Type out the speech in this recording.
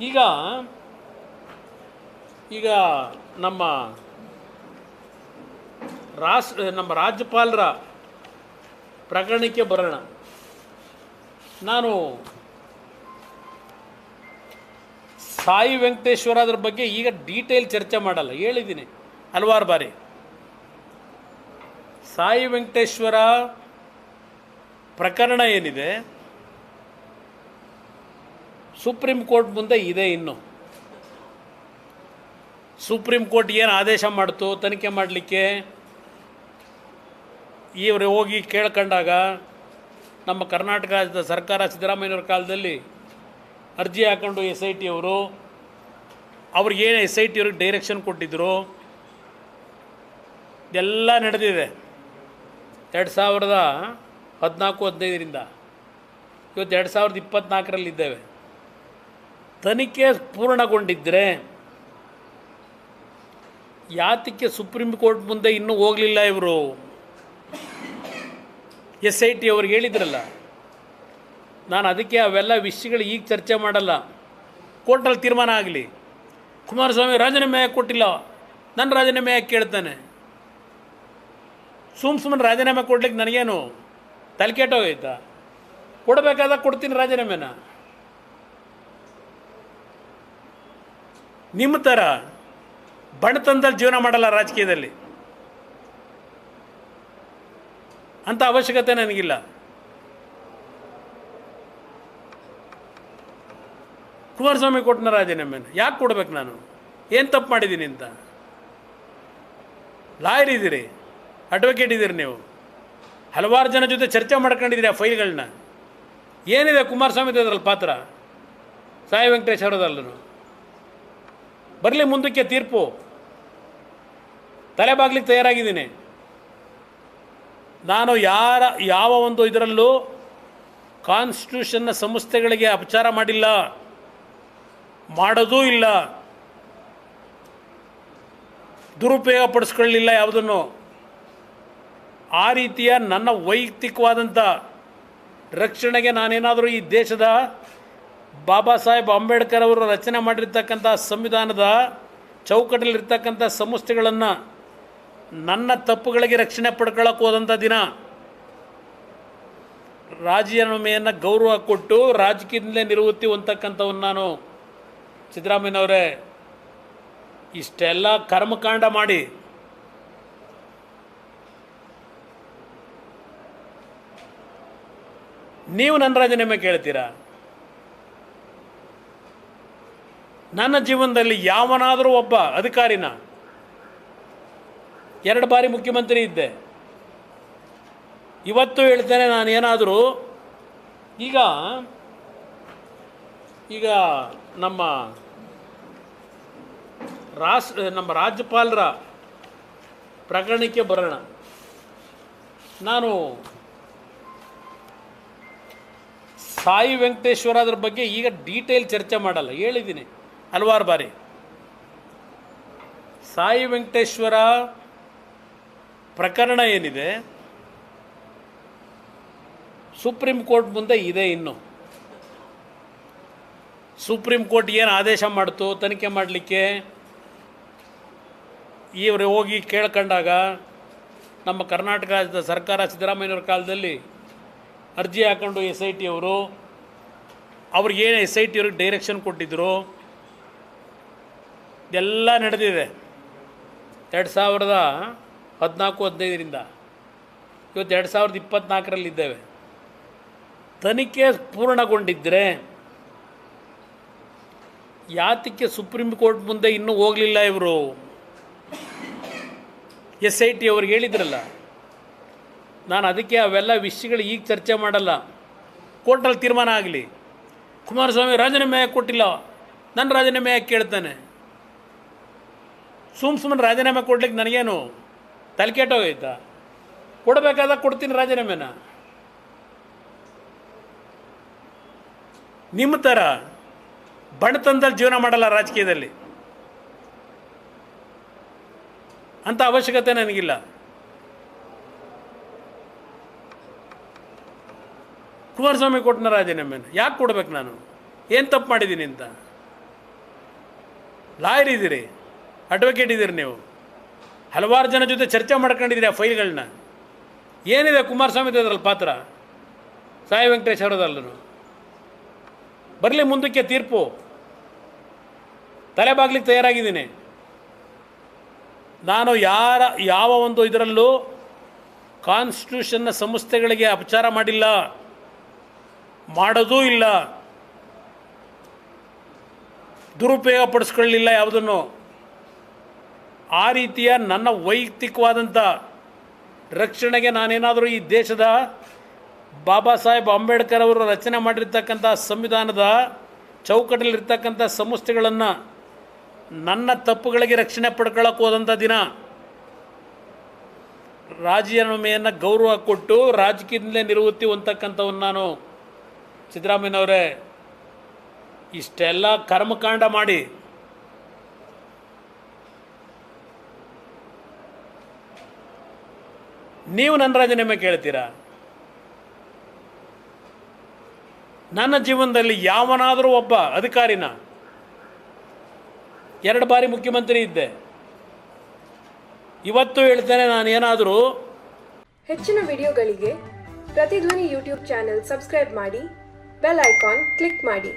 ಈಗ ಈಗ ನಮ್ಮ ರಾಷ್ಟ್ರ ನಮ್ಮ ರಾಜ್ಯಪಾಲರ ಪ್ರಕರಣಕ್ಕೆ ಬರೋಣ. ನಾನು ಸಾಯಿ ವೆಂಕಟೇಶ್ವರ ಅದ್ರ ಬಗ್ಗೆ ಈಗ ಡೀಟೇಲ್ ಚರ್ಚೆ ಮಾಡಲ್ಲ, ಹೇಳಿದ್ದೀನಿ ಹಲವಾರು ಬಾರಿ. ಸಾಯಿ ವೆಂಕಟೇಶ್ವರ ಪ್ರಕರಣ ಏನಿದೆ? ಸುಪ್ರೀಂ ಕೋರ್ಟ್ ಮುಂದೆ ಇದೆ ಇನ್ನು. ಸುಪ್ರೀಂ ಕೋರ್ಟ್ ಏನು ಆದೇಶ ಮಾಡ್ತು, ತನಿಖೆ ಮಾಡಲಿಕ್ಕೆ? ಇವರು ಹೋಗಿ ಕೇಳ್ಕೊಂಡಾಗ ನಮ್ಮ ಕರ್ನಾಟಕ ರಾಜ್ಯದ ಸರ್ಕಾರ ಸಿದ್ದರಾಮಯ್ಯವ್ರ ಕಾಲದಲ್ಲಿ ಅರ್ಜಿ ಹಾಕೊಂಡು ಎಸ್ ಐ ಟಿ ಅವರು ಅವ್ರಿಗೇನು ಎಸ್ ಐ ಟಿ ಅವ್ರಿಗೆ ಡೈರೆಕ್ಷನ್ ಕೊಟ್ಟಿದ್ದರು ಎಲ್ಲ ನಡೆದಿದೆ. ಎರಡು ಸಾವಿರದ ಹದಿನಾಲ್ಕು, ಹದಿನೈದರಿಂದ. ಇವತ್ತು ಎರಡು ಸಾವಿರದ ಇಪ್ಪತ್ತ್ನಾಲ್ಕರಲ್ಲಿ ಇದ್ದೇವೆ. ತನಿಖೆ ಪೂರ್ಣಗೊಂಡಿದ್ದರೆ ಯಾತಕ್ಕೆ ಸುಪ್ರೀಂ ಕೋರ್ಟ್ ಮುಂದೆ ಇನ್ನೂ ಹೋಗಲಿಲ್ಲ ಇವರು? ಎಸ್ ಐ ಟಿ ಅವ್ರಿಗೆ ಹೇಳಿದ್ರಲ್ಲ. ನಾನು ಅದಕ್ಕೆ ಅವೆಲ್ಲ ವಿಷಯಗಳು ಈಗ ಚರ್ಚೆ ಮಾಡಲ್ಲ. ಕೋರ್ಟಲ್ಲಿ ತೀರ್ಮಾನ ಆಗಲಿ. ಕುಮಾರಸ್ವಾಮಿ ರಾಜೀನಾಮೆ ಯಾಕೆ ಕೊಟ್ಟಿಲ್ಲ. ನನ್ನ ರಾಜೀನಾಮೆ ಯಾಕೆ ಕೇಳ್ತಾನೆ. ಸುಮ್ಮ ಸುಮ್ಮನೆ ರಾಜೀನಾಮೆ ಕೊಡ್ಲಿಕ್ಕೆ ನನಗೇನು ತಲೆ ಕೆಟ್ಟೋಗೈತಾ? ಕೊಡಬೇಕಾದಾಗ ಕೊಡ್ತೀನಿ ರಾಜೀನಾಮೆನ. ನಿಮ್ಮ ಥರ ಬಣತನದಲ್ಲಿ ಜೀವನ ಮಾಡಲ್ಲ ರಾಜಕೀಯದಲ್ಲಿ. ಅಂಥ ಅವಶ್ಯಕತೆ ನನಗಿಲ್ಲ. ಕುಮಾರಸ್ವಾಮಿ ಕೊಟ್ಟನ ರಾಜೀನಾಮೆನ ಯಾಕೆ ಕೊಡ್ಬೇಕು ನಾನು? ಏನು ತಪ್ಪು ಮಾಡಿದ್ದೀನಿ ಅಂತ? ಲಾಯರ್ ಇದ್ದೀರಿ ಅಡ್ವೊಕೇಟ್ ಇದ್ದೀರಿ ನೀವು. ಹಲವಾರು ಜನ ಜೊತೆ ಚರ್ಚೆ ಮಾಡ್ಕೊಂಡಿದ್ದೀರಿ ಆ ಫೈಲ್ಗಳನ್ನ. ಏನಿದೆ ಕುಮಾರಸ್ವಾಮಿ ಅದ್ರಲ್ಲಿ ಪಾತ್ರ? ಸಾಯಿ ವೆಂಕಟೇಶ್ ಅವರದಲ್ಲೂ ಬರಲಿ ಮುಂದಕ್ಕೆ ತೀರ್ಪು. ತಲೆ ಬಾಗ್ಲಿಕ್ಕೆ ತಯಾರಾಗಿದ್ದೀನಿ. ನಾನು ಯಾರ, ಯಾವ ಒಂದು ಇದರಲ್ಲೂ ಕಾನ್ಸ್ಟಿಟ್ಯೂಷನ್ನ ಸಂಸ್ಥೆಗಳಿಗೆ ಅಪಚಾರ ಮಾಡಿಲ್ಲ. ಮಾಡೋದೂ ಇಲ್ಲ. ದುರುಪಯೋಗ ಪಡಿಸ್ಕೊಳ್ಳಲಿಲ್ಲ ಯಾವುದನ್ನು. ಆ ರೀತಿಯ ನನ್ನ ವೈಯಕ್ತಿಕವಾದಂಥ ರಕ್ಷಣೆಗೆ ನಾನೇನಾದರೂ ಈ ದೇಶದ ಬಾಬಾ ಸಾಹೇಬ್ ಅಂಬೇಡ್ಕರ್ ಅವರು ರಚನೆ ಮಾಡಿರ್ತಕ್ಕಂಥ ಸಂವಿಧಾನದ ಚೌಕಟ್ಟಲ್ಲಿರ್ತಕ್ಕಂಥ ಸಂಸ್ಥೆಗಳನ್ನು ನನ್ನ ತಪ್ಪುಗಳಿಗೆ ರಕ್ಷಣೆ ಪಡ್ಕೊಳ್ಳೋಕೆ ಹೋದಂಥ ದಿನ ರಾಜೀನಾಮೆಯನ್ನು ಗೌರವ ಕೊಟ್ಟು ರಾಜಕೀಯದಿಂದಲೇ ನಿವೃತ್ತಿ ಹೊಂತಕ್ಕಂಥವನ್ನು ನಾನು ಸಿದ್ದರಾಮಯ್ಯನವರೇ. ಇಷ್ಟೆಲ್ಲ ಕರ್ಮಕಾಂಡ ಮಾಡಿ ನೀವು ನನ್ನ ರಾಜೀನಾಮೆ ಕೇಳ್ತೀರಾ? ನನ್ನ ಜೀವನದಲ್ಲಿ ಯಾವನಾದರೂ ಒಬ್ಬ ಅಧಿಕಾರಿನ, ಎರಡು ಬಾರಿ ಮುಖ್ಯಮಂತ್ರಿ ಇದ್ದೆ. ಇವತ್ತು ಹೇಳ್ತೇನೆ ನಾನು ಏನಾದರೂ ಈಗ ಈಗ ನಮ್ಮ ರಾಷ್ಟ್ರ ನಮ್ಮ ರಾಜ್ಯಪಾಲರ ಪ್ರಕರಣಕ್ಕೆ ಬರೋಣ. ನಾನು ಸಾಯಿ ವೆಂಕಟೇಶ್ವರ ಅದ್ರ ಬಗ್ಗೆ ಈಗ ಡೀಟೇಲ್ ಚರ್ಚೆ ಮಾಡಲ್ಲ, ಹೇಳಿದ್ದೀನಿ. ಹಲವಾರು ಬಾರಿ. ಸಾಯಿ ವೆಂಕಟೇಶ್ವರ ಪ್ರಕರಣ ಏನಿದೆ? ಸುಪ್ರೀಂ ಕೋರ್ಟ್ ಮುಂದೆ ಇದೆ ಇನ್ನು. ಸುಪ್ರೀಂ ಕೋರ್ಟ್ ಏನು ಆದೇಶ ಮಾಡ್ತು, ತನಿಖೆ ಮಾಡಲಿಕ್ಕೆ ಇವರು ಹೋಗಿ ಕೇಳ್ಕೊಂಡಾಗ ನಮ್ಮ ಕರ್ನಾಟಕ ರಾಜ್ಯದ ಸರ್ಕಾರ ಸಿದ್ದರಾಮಯ್ಯವ್ರ ಕಾಲದಲ್ಲಿ ಅರ್ಜಿ ಹಾಕೊಂಡು ಎಸ್ ಐ ಟಿ ಅವರು ಅವ್ರಿಗೇನು ಎಸ್ ಐ ಟಿ ಅವ್ರಿಗೆ ಡೈರೆಕ್ಷನ್ ಕೊಟ್ಟಿದ್ದರು ಇದೆಲ್ಲ ನಡೆದಿದೆ. ಎರಡು ಸಾವಿರದ ಹದಿನಾಲ್ಕು, ಹದಿನೈದರಿಂದ. ಇವತ್ತು ಎರಡು ಸಾವಿರದ ಇಪ್ಪತ್ತ್ನಾಲ್ಕರಲ್ಲಿ ಇದ್ದೇವೆ. ತನಿಖೆ ಪೂರ್ಣಗೊಂಡಿದ್ದರೆ ಯಾತಕ್ಕೆ ಸುಪ್ರೀಂ ಕೋರ್ಟ್ ಮುಂದೆ ಇನ್ನೂ ಹೋಗಲಿಲ್ಲ ಇವರು? ಎಸ್ ಐ ಟಿ ಅವ್ರಿಗೆ ಹೇಳಿದ್ರಲ್ಲ, ನಾನು ಅದಕ್ಕೆ ಅವೆಲ್ಲ ವಿಷಯಗಳು ಈಗ ಚರ್ಚೆ ಮಾಡಲ್ಲ. ಕೋರ್ಟಲ್ಲಿ ತೀರ್ಮಾನ ಆಗಲಿ. ಕುಮಾರಸ್ವಾಮಿ ರಾಜೀನಾಮೆ ಕೊಟ್ಟಿಲ್ಲ. ನನ್ನ ರಾಜೀನಾಮೆ ಯಾಕೆ ಕೇಳ್ತಾನೆ? ಸುಮ್ಮ ಸುಮ್ಮನೆ ರಾಜೀನಾಮೆ ಕೊಡ್ಲಿಕ್ಕೆ ನನಗೇನು ತಲೆ ಕೆಟ್ಟೋಗೈತಾ ಕೊಡಬೇಕಾದಾಗ ಕೊಡ್ತೀನಿ ರಾಜೀನಾಮೆನ. ನಿಮ್ಮ ಥರ ಬಣತನದಲ್ಲಿ ಜೀವನ ಮಾಡಲ್ಲ ರಾಜಕೀಯದಲ್ಲಿ. ಅಂಥ ಅವಶ್ಯಕತೆ ನನಗಿಲ್ಲ. ಕುಮಾರಸ್ವಾಮಿ ಕೊಟ್ಟನ ರಾಜೀನಾಮೆನ ಯಾಕೆ ಕೊಡ್ಬೇಕು ನಾನು? ಏನು ತಪ್ಪು ಮಾಡಿದ್ದೀನಿ ಅಂತ? ಲಾಯರ್ ಇದ್ದೀರಿ ಅಡ್ವೊಕೇಟ್ ಇದ್ದೀರಿ ನೀವು? ಹಲವಾರು ಜನ ಜೊತೆ ಚರ್ಚೆ ಮಾಡ್ಕೊಂಡಿದ್ದೀರಿ ಆ ಫೈಲ್ಗಳನ್ನ? ಏನಿದೆ ಕುಮಾರಸ್ವಾಮಿ ಅದ್ರಲ್ಲಿ ಪಾತ್ರ? ಸಾಯಿ ವೆಂಕಟೇಶ್ ಅವರದಲ್ಲೂ? ಬರಲಿ ಮುಂದಕ್ಕೆ ತೀರ್ಪು. ತಲೆ ಬಾಗ್ಲಿಕ್ಕೆ ತಯಾರಾಗಿದ್ದೀನಿ. ನಾನು ಯಾರ, ಯಾವ ಒಂದು ಇದರಲ್ಲೂ ಕಾನ್ಸ್ಟಿಟ್ಯೂಷನ್ನ ಸಂಸ್ಥೆಗಳಿಗೆ ಅಪಚಾರ ಮಾಡಿಲ್ಲ. ಮಾಡೋದೂ ಇಲ್ಲ. ದುರುಪಯೋಗ ಪಡಿಸ್ಕೊಳ್ಳಿಲ್ಲ ಯಾವುದನ್ನು? ಆ ರೀತಿಯ ನನ್ನ ವೈಯಕ್ತಿಕವಾದಂಥ ರಕ್ಷಣೆಗೆ ನಾನೇನಾದರೂ ಈ ದೇಶದ ಬಾಬಾ ಸಾಹೇಬ್ ಅಂಬೇಡ್ಕರ್ ಅವರು ರಚನೆ ಮಾಡಿರ್ತಕ್ಕಂಥ ಸಂವಿಧಾನದ ಚೌಕಟ್ಟಲ್ಲಿರ್ತಕ್ಕಂಥ ಸಂಸ್ಥೆಗಳನ್ನು ನನ್ನ ತಪ್ಪುಗಳಿಗೆ ರಕ್ಷಣೆ ಪಡ್ಕೊಳ್ಳೋಕೆ ಹೋದಂಥ ದಿನ ರಾಜೀನಾಮೆಯನ್ನು ಗೌರವ ಕೊಟ್ಟು ರಾಜಕೀಯದಿಂದಲೇ ನಿವೃತ್ತಿ ಹೊಂದತಕ್ಕಂಥವನ್ನು ನಾನು ಸಿದ್ದರಾಮಯ್ಯನವರೇ ಇಷ್ಟೆಲ್ಲ ಕರ್ಮಕಾಂಡ ಮಾಡಿ ನೀವು ನನ್ನ ರಾಜೀನಾಮೆ ಕೇಳ್ತೀರಾ? ನನ್ನ ಜೀವನದಲ್ಲಿ ಯಾವನಾದರೂ ಒಬ್ಬ ಅಧಿಕಾರಿನ, ಎರಡು ಬಾರಿ ಮುಖ್ಯಮಂತ್ರಿ ಇದ್ದೆ. ಇವತ್ತು ಹೇಳ್ತೇನೆ ನಾನು ಏನಾದರೂ. ಹೆಚ್ಚಿನ ವಿಡಿಯೋಗಳಿಗೆ ಪ್ರತಿಧ್ವನಿ ಯೂಟ್ಯೂಬ್ ಚಾನೆಲ್ ಸಬ್ಸ್ಕ್ರೈಬ್ ಮಾಡಿ, ಬೆಲ್ ಐಕಾನ್ ಕ್ಲಿಕ್ ಮಾಡಿ.